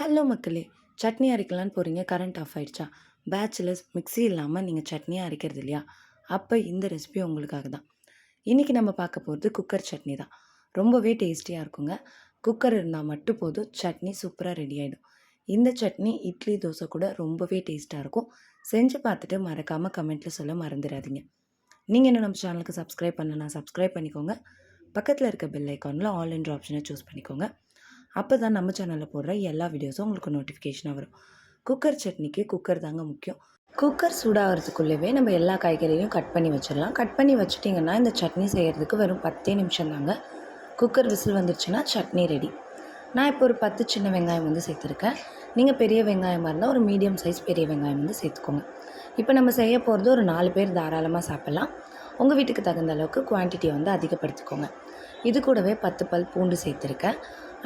Hello மக்களே சட்னி அரைக்கலான்னு போகிறீங்க கரண்ட் ஆஃப் ஆயிடுச்சா? பேச்சுலர்ஸ் மிக்ஸி இல்லாமல் நீங்கள் சட்னியாக அரைக்கிறது இல்லையா? அப்போ இந்த ரெசிபி உங்களுக்காக தான். இன்றைக்கி நம்ம பார்க்க போகிறது குக்கர் சட்னி தான். ரொம்பவே டேஸ்டியாக இருக்குங்க. குக்கர் இருந்தால் மட்டும் போதும் சட்னி சூப்பராக ரெடி ஆகிடும் இந்த சட்னி இட்லி தோசை கூட ரொம்பவே டேஸ்ட்டாக இருக்கும். செஞ்சு பார்த்துட்டு மறக்காமல் கமெண்ட்டில் சொல்ல மறந்துடாதீங்க. நீங்கள் இன்னும் நம்ம சேனலுக்கு சப்ஸ்கிரைப் பண்ணலன்னா சப்ஸ்கிரைப் பண்ணிக்கோங்க. பக்கத்தில் இருக்க பெல் ஐக்கானில் ஆல் என்ற ஆப்ஷனை சூஸ் பண்ணிக்கோங்க. அப்போ தான் நம்ம சேனலில் போடுற எல்லா வீடியோஸும் உங்களுக்கு நோட்டிஃபிகேஷனாக வரும். குக்கர் சட்னிக்கு குக்கர் தாங்க முக்கியம். குக்கர் சூடாகிறதுக்குள்ளவே நம்ம எல்லா காய்கறியும் கட் பண்ணி வச்சிடலாம். கட் பண்ணி வச்சுட்டிங்கன்னா இந்த சட்னி செய்கிறதுக்கு வெறும் பத்தே நிமிஷம் தாங்க. குக்கர் விசில் வந்துருச்சுன்னா சட்னி ரெடி நான் இப்போ ஒரு பத்து சின்ன வெங்காயம் வந்து சேர்த்துருக்கேன். நீங்கள் பெரிய வெங்காயமாக இருந்தால் ஒரு மீடியம் சைஸ் பெரிய வெங்காயம் வந்து சேர்த்துக்கோங்க. இப்போ நம்ம செய்ய போகிறது ஒரு நாலு பேர் தாராளமாக சாப்பிட்லாம். உங்கள் வீட்டுக்கு தகுந்த அளவுக்கு குவான்டிட்டியை வந்து அதிகப்படுத்திக்கோங்க. இது கூடவே பத்து பல் பூண்டு சேர்த்துருக்கேன்.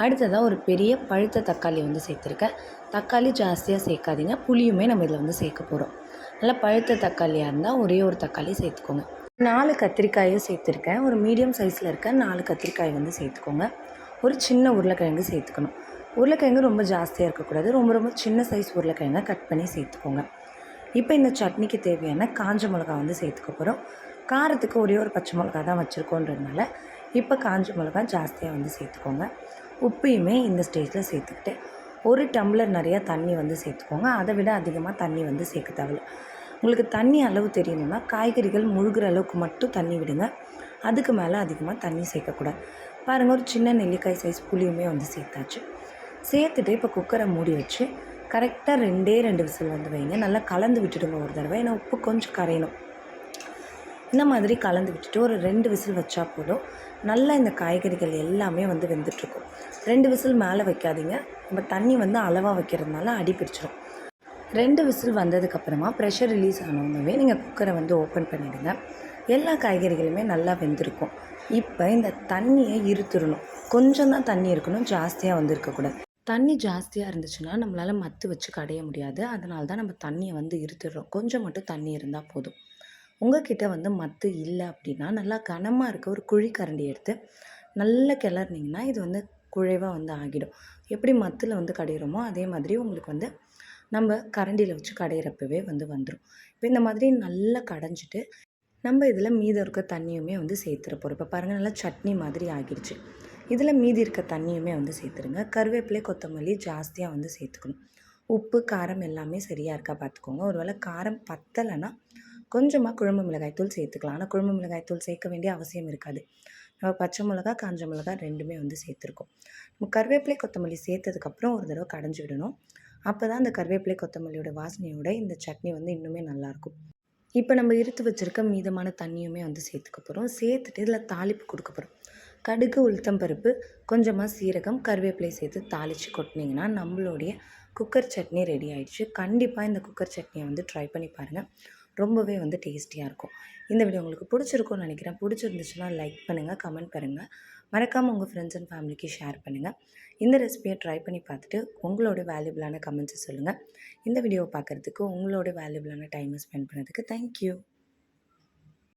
அடுத்ததாக ஒரு பெரிய பழுத்த தக்காளி வந்து சேர்த்துருக்கேன். தக்காளி ஜாஸ்தியாக சேர்க்காதீங்க. புளியுமே நம்ம இதில் வந்து சேர்க்க போகிறோம் நல்லா பழுத்த தக்காளியாக இருந்தால் ஒரே ஒரு தக்காளி சேர்த்துக்கோங்க. நாலு கத்திரிக்காயும் சேர்த்துருக்கேன். ஒரு மீடியம் சைஸில் இருக்க நாலு கத்திரிக்காய் வந்து சேர்த்துக்கோங்க. ஒரு சின்ன உருளைக்கிழங்கு சேர்த்துக்கணும். உருளைக்கிழங்கு ரொம்ப ஜாஸ்தியாக இருக்கக்கூடாது. ரொம்ப ரொம்ப சின்ன சைஸ் உருளைக்கிழங்கை கட் பண்ணி சேர்த்துக்கோங்க. இப்போ இந்த சட்னிக்கு தேவையான காஞ்ச மிளகா வந்து சேர்த்துக்க போகிறோம் காரத்துக்கு ஒரே ஒரு பச்சை மிளகா தான் வச்சுருக்கோன்றதுனால இப்போ காஞ்ச மிளகா ஜாஸ்தியாக வந்து சேர்த்துக்கோங்க. உப்பையுமே இந்த ஸ்டேஜில் சேர்த்துக்கிட்டு ஒரு டம்ளர் நிறையா தண்ணி வந்து சேர்த்துக்கோங்க. அதை விட அதிகமாக தண்ணி வந்து சேர்க்க தேவையில்ல. உங்களுக்கு தண்ணி அளவு தெரியணும்னா காய்கறிகள் முழுகிற அளவுக்கு மட்டும் தண்ணி விடுங்க. அதுக்கு மேலே அதிகமாக தண்ணி சேர்க்கக்கூடாது. பாருங்கள் ஒரு சின்ன நெல்லிக்காய் சைஸ் புளியுமே வந்து சேர்த்தாச்சு. சேர்த்துட்டு இப்போ குக்கரை மூடி வச்சு கரெக்டாக ரெண்டே ரெண்டு விசில் வந்து வைங்க. நல்லா கலந்து விட்டுடுங்க ஒரு தடவை. ஏன்னா உப்பு கொஞ்சம் கரையணும். இந்த மாதிரி கலந்து விட்டுட்டு ஒரு ரெண்டு விசில் வச்சா போதும். நல்லா இந்த காய்கறிகள் எல்லாமே வந்து வெந்துட்டுருக்கும். ரெண்டு விசில் மேலே வைக்காதீங்க. நம்ம தண்ணி வந்து அளவாக வைக்கிறதுனால அடி பிடிச்சிரும். ரெண்டு விசில் வந்ததுக்கப்புறமா ப்ரெஷர் ரிலீஸ் ஆனவுடனே நீங்கள் குக்கரை வந்து ஓப்பன் பண்ணிவிடுங்க எல்லா காய்கறிகளுமே நல்லா வெந்திருக்கும். இப்போ இந்த தண்ணியை இருத்துடணும் கொஞ்சம் தான் தண்ணி இருக்கணும் ஜாஸ்தியாக வந்து இருக்கக்கூடாது. தண்ணி ஜாஸ்தியாக இருந்துச்சுன்னா நம்மளால் மத்து வச்சு கடைய முடியாது. அதனால தான் நம்ம தண்ணியை வந்து இருத்துடுறோம் கொஞ்சம் மட்டும் தண்ணி இருந்தால் போதும். உங்ககிட்ட வந்து மத்து இல்லை அப்படின்னா நல்லா கனமாக இருக்க ஒரு குழி கரண்டி எடுத்து நல்லா கிளறினீங்கன்னா இது வந்து குழைவாக வந்து ஆகிடும். எப்படி மத்தில் வந்து கடையிறோமோ அதே மாதிரி உங்களுக்கு வந்து நம்ம கரண்டியில் வச்சு கடையிறப்பவே வந்து வந்துடும் இப்போ இந்த மாதிரி நல்லா கடைஞ்சிட்டு நம்ம இதில் மீதம் இருக்க தண்ணியுமே வந்து சேர்த்துற போகிறோம் இப்போ பாருங்கள் நல்லா சட்னி மாதிரி ஆகிடுச்சு இதில் மீதி இருக்க தண்ணியுமே வந்து சேர்த்துருங்க கருவேப்பிலை கொத்தமல்லி ஜாஸ்தியாக வந்து சேர்த்துக்கணும். உப்பு காரம் எல்லாமே சரியாக இருக்கா பார்த்துக்கோங்க ஒருவேளை காரம் பத்தலைன்னா கொஞ்சமாக குழம்பு மிளகாய்த்தூள் சேர்த்துக்கலாம். ஆனால் குழம்பு மிளகாய்த்தூள் சேர்க்க வேண்டிய அவசியம் இருக்காது. நம்ம பச்சை மிளகா காஞ்ச மிளகா ரெண்டுமே வந்து சேர்த்துருக்கோம். நம்ம கருவேப்பிலை கொத்தமல்லி சேர்த்ததுக்கப்புறம் ஒரு தடவை கடைஞ்சி விடணும். அப்போ தான் அந்த கருவேப்பிலை கொத்தமல்லியோட வாசனையோட இந்த சட்னி வந்து இன்னுமே நல்லாயிருக்கும் இப்போ நம்ம இருத்து வச்சுருக்க மீதமான தண்ணியுமே வந்து சேர்த்துக்க போகிறோம் சேர்த்துட்டு இதில் தாளிப்பு கொடுக்க போகிறோம் கடுகு உளுத்தம் பருப்பு கொஞ்சமாக சீரகம் கருவேப்பிலை சேர்த்து தாளித்து கொட்டினீங்கன்னா நம்மளுடைய குக்கர் சட்னி ரெடி ஆயிடுச்சு. கண்டிப்பாக இந்த குக்கர் சட்னியை வந்து ட்ரை பண்ணி பாருங்கள் ரொம்பவே வந்து டேஸ்டியாக இருக்கும். இந்த வீடியோ உங்களுக்கு பிடிச்சிருக்கும்னு நினைக்கிறேன். பிடிச்சிருந்துச்சுன்னா லைக் பண்ணுங்கள் கமெண்ட் பண்ணுங்கள் மறக்காமல் உங்கள் ஃப்ரெண்ட்ஸ் அண்ட் ஃபேமிலிக்கு ஷேர் பண்ணுங்கள் இந்த ரெசிபியை ட்ரை பண்ணி பார்த்துட்டு உங்களோட வேல்யூபிளான கமெண்ட்ஸை சொல்லுங்கள் இந்த வீடியோவை பார்க்குறதுக்கு உங்களோட வேல்யூபிளான டைமை ஸ்பெண்ட் பண்ணதுக்கு தேங்க்யூ